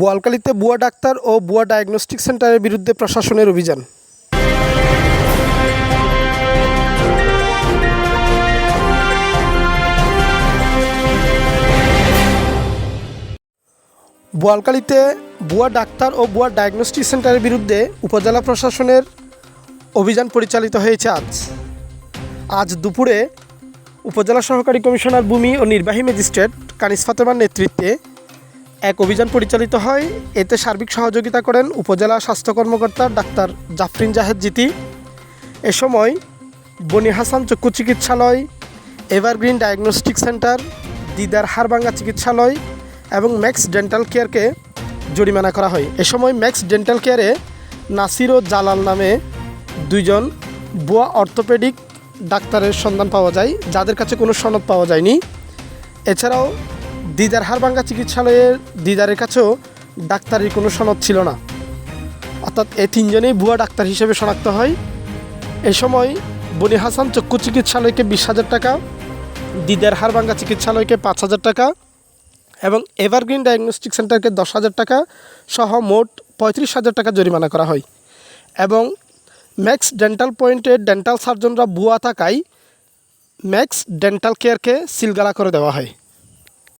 বোয়ালকালীতে বুয়া ডাক্তার ও বুয়া ডায়াগনস্টিক সেন্টারের বিরুদ্ধে প্রশাসনের অভিযান। বোয়ালকালীতে বুয়া ডাক্তার ও বুয়া ডায়াগনস্টিক সেন্টারের বিরুদ্ধে উপজেলা প্রশাসনের অভিযান পরিচালিত হয়েছে আজ। আজ দুপুরে উপজেলা সহকারী কমিশনার ভূমি ও নির্বাহী ম্যাজিস্ট্রেট কানিস ফাতেমার নেতৃত্বে এক অভিযান পরিচালিত হয়। এতে সার্বিক সহযোগিতা করেন উপজেলা স্বাস্থ্য কর্মকর্তা ডাক্তার জাফরিন জাহেদ জিতি। এ সময় বনি হাসান চক্ষু চিকিৎসালয়, এভারগ্রিন ডায়াগনস্টিক সেন্টার, দিদার হাড়ভাঙ্গা চিকিৎসালয় এবং ম্যাক্স ডেন্টাল কেয়ারকে জরিমানা করা হয়। এ সময় ম্যাক্স ডেন্টাল কেয়ারে নাসির ও জালাল নামে দুইজন বুয়া অর্থোপেডিক ডাক্তারের সন্ধান পাওয়া যায়, যাদের কাছে কোনো সনদ পাওয়া যায়নি। এছাড়াও দিদার হারবাঙ্গা চিকিৎসালয়ের দিদারের কাছেও ডাক্তারের কোনো সনদ ছিল না। অর্থাৎ এই তিনজনেই ভুয়া ডাক্তার হিসেবে শনাক্ত হয়। এই সময় বনি হাসান চক্ষু চিকিৎসালয়কে বিশ হাজার টাকা, দিদার হারবাঙ্গা চিকিৎসালয়কে পাঁচ হাজার টাকা এবং এভারগ্রিন ডায়াগনস্টিক সেন্টারকে দশ হাজার টাকা সহ মোট পঁয়ত্রিশ হাজার টাকা জরিমানা করা হয় এবং ম্যাক্স ডেন্টাল পয়েন্টের ডেন্টাল সার্জনরা বুয়া থাকায় ম্যাক্স ডেন্টাল কেয়ারকে সিলগালা করে দেওয়া হয়।